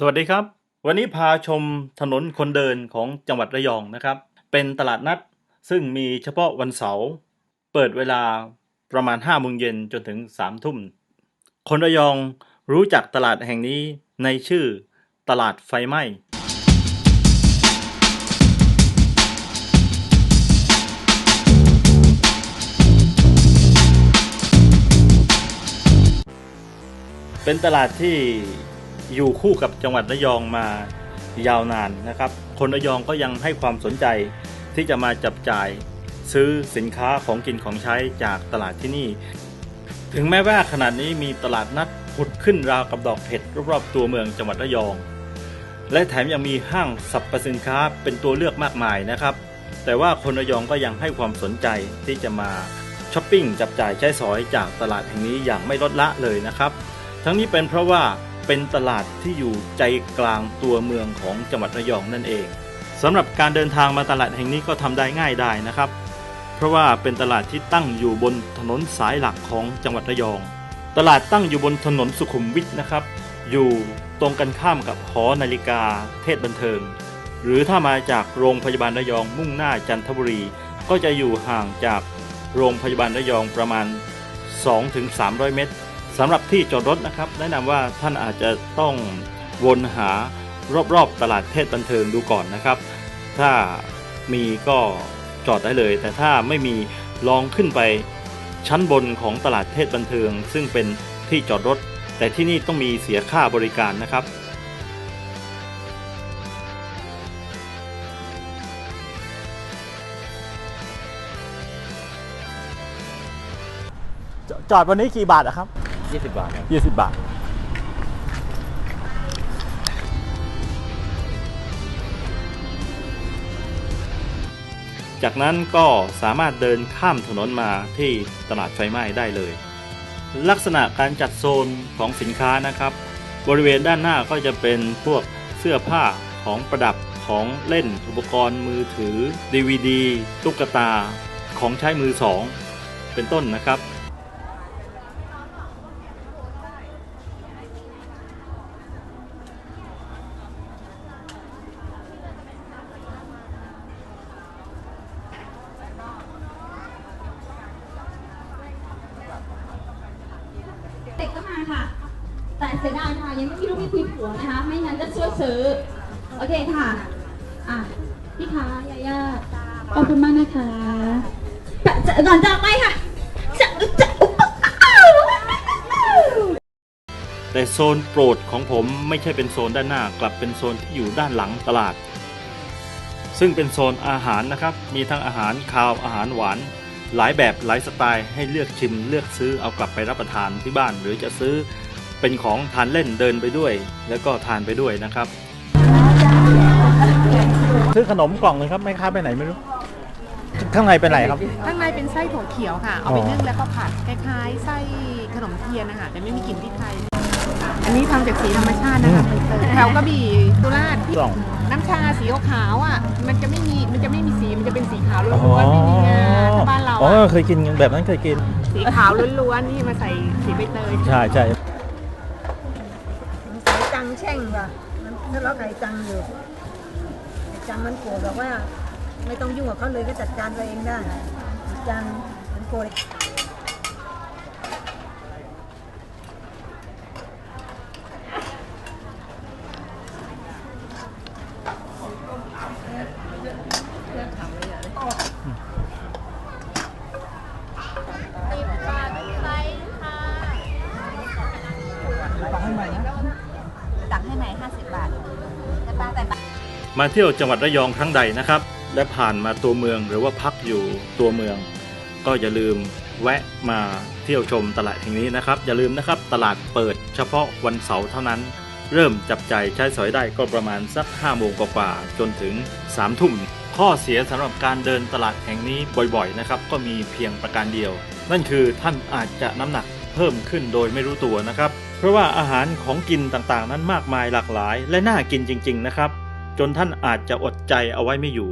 สวัสดีครับ วันนี้พาชมถนนคนเดินของจังหวัดระยองนะครับ เป็นตลาดนัดซึ่งมีเฉพาะวันเสาร์เปิดเวลาประมาณ5โมงเย็นจนถึง3ทุ่ม คนระยองรู้จักตลาดแห่งนี้ในชื่อตลาดไฟไหม้เป็นตลาดที่ อยู่คู่กับจังหวัดระยองมายาวนานนะครับ คนระยองก็ยังให้ความสนใจที่จะมาจับจ่ายซื้อสินค้าของกินของใช้จากตลาดที่นี่ ถึงแม้ว่าขนาดนี้มีตลาดนัดผุดขึ้นราวกับดอกเห็ดรอบๆตัวเมืองจังหวัดระยอง และแถมยังมีห้างสรรพสินค้าเป็นตัวเลือกมากมายนะครับ แต่ว่าคนระยองก็ยังให้ความสนใจที่จะมาช้อปปิ้งจับจ่ายใช้สอยจากตลาดแห่งนี้อย่างไม่ลดละเลยนะครับ ทั้งนี้เป็นเพราะว่า เป็นตลาดที่อยู่ใจกลางตัวเมืองของจังหวัดระยองนั่นเองสำหรับการเดินทางมาตลาดแห่งนี้ก็ทำได้ง่ายได้นะครับ เพราะว่าเป็นตลาดที่ตั้งอยู่บนถนนสายหลักของจังหวัดระยอง ตลาดตั้งอยู่บนถนนสุขุมวิทนะครับ อยู่ตรงกันข้ามกับหอนาฬิกา เทศบันเทิง หรือถ้ามาจากโรงพยาบาลระยองมุ่งหน้าจันทบุรี ก็จะอยู่ห่างจากโรงพยาบาลระยองประมาณ 2-300 เมตร สำหรับที่จอดรถนะครับ แนะนำว่าท่านอาจจะต้องวนหารอบๆตลาดเทศบันเทิงดูก่อนนะครับ ถ้ามีก็จอดได้เลย แต่ถ้าไม่มีลองขึ้นไปชั้นบนของตลาดเทศบันเทิง ซึ่งเป็นที่จอดรถ แต่ที่นี่ต้องมีเสียค่าบริการนะครับจจอดวันนี้กี่บาทอะครับ 20บาทครับ20 บาท จากนั้นก็สามารถเดินข้ามถนนมาที่ตลาดไฟไหม้ได้เลย ลักษณะการจัดโซนของสินค้านะครับ บริเวณด้านหน้าก็จะเป็นพวกเสื้อผ้าของประดับของเล่นอุปกรณ์มือถือ DVD ตุ๊กตา ของใช้มือสอง เป็นต้นนะครับ เด็กก็มา ค่ะ แต่เสียดายค่ะยังไม่มีลูกมีคุยผัวนะคะ ไม่งั้นจะช่วยซื้อ โอเคค่ะ อะ พี่คะยาย่าขอบคุณมากนะคะจะจะก่อนจากไปค่ะจะจะแต่โซนโปรดของผมไม่ใช่เป็นโซนด้านหน้ากลับเป็นโซนที่อยู่ด้านหลังตลาด ซึ่งเป็นโซนอาหารนะครับ มีทั้งอาหารคาวอาหารหวาน หลายแบบหลายสไตล์ให้เลือกชิมเลือกซื้อเอากลับไปรับประทานที่บ้าน หรือจะซื้อเป็นของทานเล่นเดินไปด้วย แล้วก็ทานไปด้วยนะครับ ซื้อขนมกล่องเลยครับแม่ค้าไปไหนไม่รู้ ข้างในเป็นไหนครับ ข้างในเป็นไส้ถั่วเขียวค่ะ เอาไปอ๋อนึ่งแล้วก็ผัดคล้ายๆไส้ขนมเทียนนะคะแต่ไม่มีกลิ่นพริกไทย อันนี้ทำจากสีธรรมชาตินะคะแถวกระบี่สุราษฎร์กล่อง น้ำชาสีขาวๆอะ มันจะไม่มีมันจะไม่มีสีมันจะเป็นสีขาวล้วนๆไม่มีงาถ้าบ้านเราอ๋ออะเคยกินแบบนั้นเคยกิน สีขาวล้วนๆนี่มาใส่สีใบเตยใช่ใช่สายจังแช่งว่ะ มันทะเลาะกับไอ้จังอยู่ไอ้จังมันโกรธบอกว่า ไม่ต้องยุ่งกับเขาเลยก็จัดการตัวเองได้ไอ้จังมันโกรธ มาเที่ยวจังหวัดระยองครั้งใดนะครับ และผ่านมาตัวเมืองหรือว่าพักอยู่ตัวเมือง ก็อย่าลืมแวะมาเที่ยวชมตลาดแห่งนี้นะครับ อย่าลืมนะครับตลาดเปิดเฉพาะวันเสาร์เท่านั้น เริ่มจับใจใช้สอยได้ก็ประมาณสัก5โมงกว่าๆจนถึง3ทุ่มข้อเสียสำหรับการเดินตลาดแห่งนี้บ่อยๆนะครับ ก็มีเพียงประการเดียว นั่นคือท่านอาจจะน้ำหนักเพิ่มขึ้นโดยไม่รู้ตัวนะครับ เพราะว่าอาหารของกินต่างๆ นั้นมากมายหลากหลาย และน่ากินจริง ๆ นะครับ จนท่านอาจจะอดใจเอาไว้ไม่อยู่